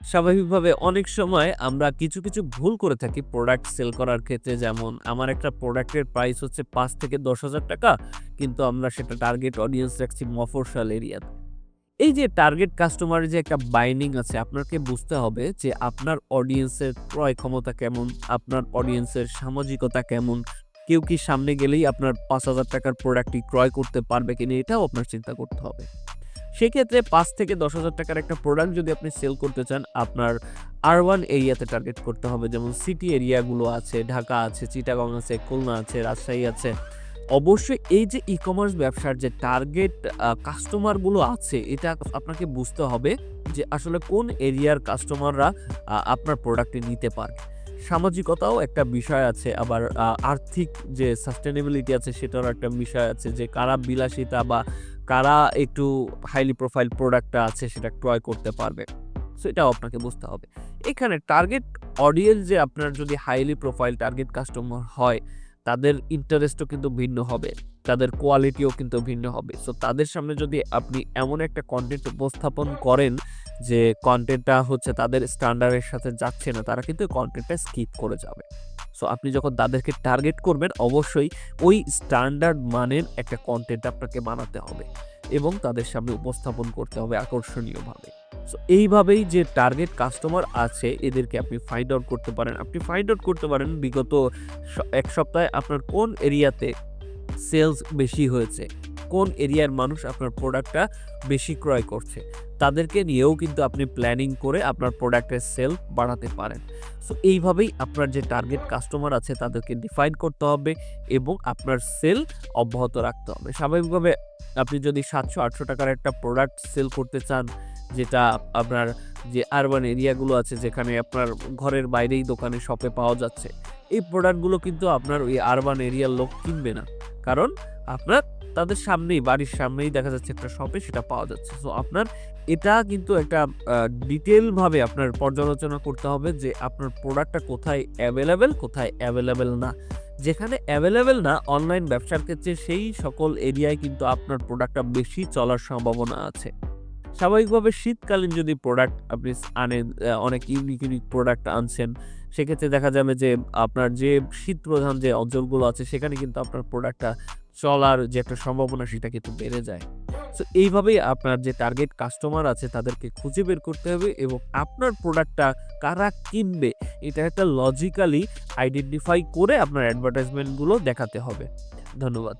স্বাভাবিকভাবে অনেক সময় আমরা কিছু, কিছু ভুল করে থাকি প্রোডাক্ট সেল করার ক্ষেত্রে। যেমন আমার একটা প্রোডাক্টের প্রাইস হচ্ছে পাঁচ থেকে ৳১০,০০০ কিন্তু আমরা সেটা টার্গেট অডিয়েন্স রাখছি মফস্বল এরিয়াতে। এই যে টার্গেট কাস্টমারের যে একটা বাইন্ডিং আছে আপনাকে বুঝতে হবে যে আপনার অডিয়েন্সের ক্রয় ক্ষমতা কেমন, আপনার অডিয়েন্সের সামাজিকতা কেমন, কেউ কি সামনে গেলেই আপনার ৳৫,০০০ টাকার প্রোডাক্টটি ক্রয় করতে পারবে কিনা এটাও আপনার চিন্তা করতে হবে। সেক্ষেত্রে পাঁচ থেকে দশ হাজার টাকার একটা প্রোডাক্ট যদি আপনি সেল করতে চান আপনার আরবান এরিয়াতে টার্গেট করতে হবে। যেমন সিটি এরিয়াগুলো আছে, ঢাকা আছে, চিটাগং আছে, খুলনা আছে, রাজশাহী আছে। অবশ্যই এই যে ই-কমার্স ব্যবসার যে টার্গেট কাস্টমারগুলো আছে এটা আপনাকে বুঝতে হবে যে আসলে কোন এরিয়ার কাস্টমাররা আপনার প্রোডাক্টটি নিতে পারবে। সামাজিকতাও একটা বিষয় আছে, আবার আর্থিক যে সাস্টেনেবিলিটি আছে সেটারও একটা বিষয় আছে যে কারা বিলাসিতা বা কারা একটু হাইলি প্রোফাইল প্রোডাক্টটা আছে সেটা ক্রয় করতে পারবে। সো এটাও আপনাকে বুঝতে হবে। এখানে টার্গেট অডিয়েন্স যে আপনার যদি হাইলি প্রোফাইল টার্গেট কাস্টমার হয়, তাদের ইন্টারেস্টও কিন্তু ভিন্ন হবে। তাদের কোয়ালিটিও কিন্তু ভিন্ন হবে। সো তাদের সামনে যদি আপনি এমন একটা কন্টেন্ট উপস্থাপন করেন যে কন্টেন্টটা হচ্ছে তাদের স্ট্যান্ডার্ডের সাথে যাচ্ছে না, তারা কিন্তু কন্টেন্টটা স্কিপ করে যাবে। সো আপনি যখন তাদেরকে টার্গেট করবেন, অবশ্যই ওই স্ট্যান্ডার্ড মানের একটা কন্টেন্ট আপনাকে বানাতে হবে এবং তাদের সামনে উপস্থাপন করতে হবে আকর্ষণীয়ভাবে। সো এইভাবেই যে টার্গেট কাস্টমার আছে, এদেরকে আপনি ফাইন্ড আউট করতে পারেন। আপনি ফাইন্ড আউট করতে পারেন বিগত এক সপ্তাহে আপনার কোন এরিয়াতে সেলস বেশি হয়েছে, কোন এরিয়ার মানুষ আপনার প্রোডাক্টটা বেশি ক্রয় করছে। তাদেরকে নিয়েও কিন্তু আপনি প্ল্যানিং করে আপনার প্রোডাক্টের সেল বাড়াতে পারেন। সো এইভাবেই আপনার যে টার্গেট কাস্টমার আছে তাদেরকে ডিফাইন করতে হবে এবং আপনার সেল অব্যাহত রাখতে হবে। স্বাভাবিকভাবে আপনি যদি সাতশো আটশো টাকার একটা প্রোডাক্ট সেল করতে চান যেটা আপনার যে আরবান এরিয়াগুলো আছে যেখানে আপনার ঘরের বাইরেই দোকানে শপে পাওয়া যাচ্ছে। এই প্রোডাক্টগুলো কিন্তু আপনার ওই আরবান এরিয়ার লোক কিনবে না। কারণ আপনার তাদের সামনেই, বাড়ির সামনেই দেখা যাচ্ছে একটা শপে সেটা পাওয়া যাচ্ছে। সো আপনার এটা কিন্তু একটা ডিটেলভাবে আপনার পর্যালোচনা করতে হবে যে আপনার প্রোডাক্টটা কোথায় অ্যাভেলেবেল কোথায় অ্যাভেলেবেল না। যেখানে অ্যাভেলেবেল না অনলাইন ব্যবসার ক্ষেত্রে সেই সকল এরিয়ায় কিন্তু আপনার প্রোডাক্টটা বেশি চলার সম্ভাবনা আছে। স্বাভাবিকভাবে শীতকালীন যদি প্রোডাক্ট আপনি আনেন অনেক ইউনিক, ইউনিক প্রোডাক্ট আনছেন সেক্ষেত্রে দেখা যাবে যে আপনার যে শীতপ্রধান যে অঞ্চলগুলো আছে সেখানে কিন্তু আপনার প্রোডাক্টটা চলার যে একটা সম্ভাবনা সেটা কিন্তু বেড়ে যায়। সো এইভাবেই আপনার যে টার্গেট কাস্টমার আছে তাদেরকে খুঁজে বের করতে হবে এবং আপনার প্রোডাক্টটা কারা কিনবে এটা একটা লজিক্যালি আইডেন্টিফাই করে আপনার অ্যাডভার্টাইজমেন্টগুলো দেখাতে হবে। ধন্যবাদ।